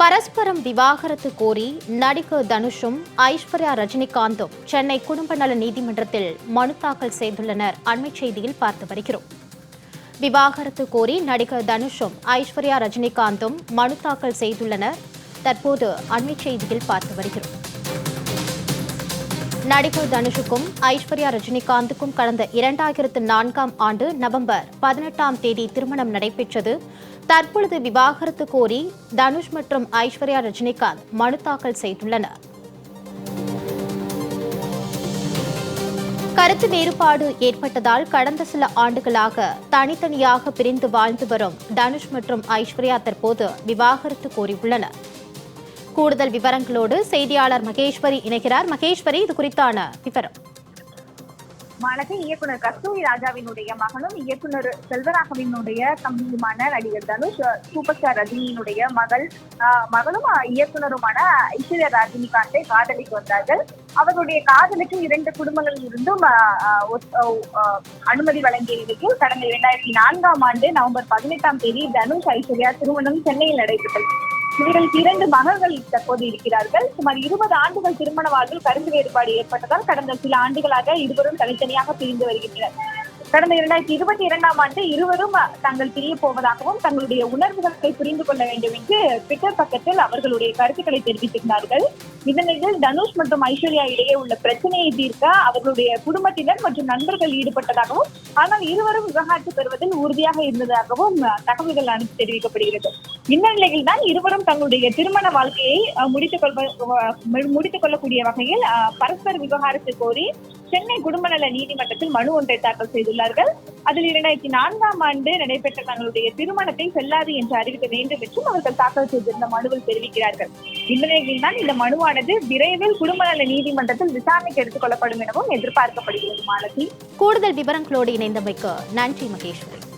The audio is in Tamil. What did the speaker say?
பரஸ்பரம் விவாகரத்து கோரி நடிகர் தனுஷும் ஐஸ்வர்யா ரஜினிகாந்தும் சென்னை குடும்ப நல நீதிமன்றத்தில் மனு தாக்கல் செய்துள்ளனர். அண்மை செய்தியில் பார்த்து வருகிறோம். விவாகரத்து கோரி நடிகர் தனுஷும் ஐஸ்வர்யா ரஜினிகாந்தும் மனு தாக்கல் செய்துள்ளனர். தற்போது அண்மை செய்தியில் பார்த்து வருகிறோம். நடிகர் தனுஷுக்கும் ஐஸ்வர்யா ரஜினிகாந்துக்கும் கடந்த இரண்டாயிரத்து நான்காம் ஆண்டு நவம்பர் பதினெட்டாம் தேதி திருமணம் நடைபெற்றது. தற்பொழுது விவாகரத்து கோரி தனுஷ் மற்றும் ஐஸ்வர்யா ரஜினிகாந்த் மனு தாக்கல் செய்துள்ளனர். கருத்து வேறுபாடு ஏற்பட்டதால் கடந்த சில ஆண்டுகளாக தனித்தனியாக பிரிந்து வாழ்ந்து வரும் தனுஷ் மற்றும் ஐஸ்வர்யா தற்போது விவாகரத்து கோரியுள்ளனர். கூடுதல் விவரங்களோடு செய்தியாளர் மகேஸ்வரி இணைகிறார். மகேஸ்வரி இது குறித்தான விவரம். மாலதி இயக்குனர் கஸ்தூரி ராஜாவினுடைய மகனும் இயக்குனர் செல்வராகவினுடைய தம்பியுமான நடிகர் தனுஷ் சூப்பர் ஸ்டார் ரஜினியினுடைய மகள் ஆஹ், மகளும் இயக்குனருமான ஐஸ்வர்யா ரஜினிகாந்தை காதலிக்கு வந்தார்கள். அவருடைய காதலுக்கு இரண்டு குடும்பங்களில் இருந்தும் ஆஹ், ஆஹ், அனுமதி வழங்கிய நிலையில் கடந்த இரண்டாயிரத்தி நான்காம் ஆண்டு நவம்பர் பதினெட்டாம் தேதி தனுஷ் ஐஸ்வர்யா திருமணம் சென்னையில் நடைபெற்றது. இவர்களுக்கு இரண்டு மகள்கள் தற்போது இருக்கிறார்கள். சுமார் இருபது ஆண்டுகள் திருமண வாழ்வில் கருத்து வேறுபாடு ஏற்பட்டதால் கடந்த சில ஆண்டுகளாக இருவரும் தனித்தனியாக பிரிந்து வருகின்றனர். கடந்த இரண்டாயிரத்தி இருபத்தி இரண்டாம் ஆண்டு இருவரும் தாங்கள் பிரிய போவதாகவும் தங்களுடைய உணர்வுகளை புரிந்து கொள்ள வேண்டும் என்று ட்விட்டர் பக்கத்தில் அவர்களுடைய கருத்துக்களை தெரிவித்திருந்தார்கள். இதனிடையில் தனுஷ் மற்றும் ஐஸ்வர்யா இடையே உள்ள பிரச்சனையை தீர்க்க அவர்களுடைய குடும்பத்தினர் மற்றும் நண்பர்கள் ஈடுபட்டதாகவும் ஆனால் இருவரும் விவகாரத்து பெறுவதில் உறுதியாக இருந்ததாகவும் தகவல்கள் அனுப்பி தெரிவிக்கப்படுகிறது. இந்த நிலையில் தான் இருவரும் தங்களுடைய திருமண வாழ்க்கையை முடித்துக் கொள்வ முடித்துக் கொள்ளக்கூடிய வகையில் பரஸ்பர விவகாரத்தை கோரி சென்னை குடும்ப நல நீதிமன்றத்தில் மனு ஒன்றை தாக்கல் செய்துள்ளார்கள். அதில் இரண்டாயிரத்தி நான்காம் ஆண்டு நடைபெற்ற தங்களுடைய திருமணத்தை செல்லாது என்று அறிவிக்க வேண்டும் என்றும் அவர்கள் தாக்கல் செய்திருந்த மனுவில் தெரிவிக்கிறார்கள். இந்த நிலையில் தான் இந்த மனுவானது விரைவில் குடும்ப நல நீதிமன்றத்தில் விசாரணைக்கு எடுத்துக் கொள்ளப்படும் எனவும் எதிர்பார்க்கப்படுகிறது மாலதி. கூடுதல் விவரங்களோடு இணைந்தமைக்கு நன்றி மகேஸ்வரி.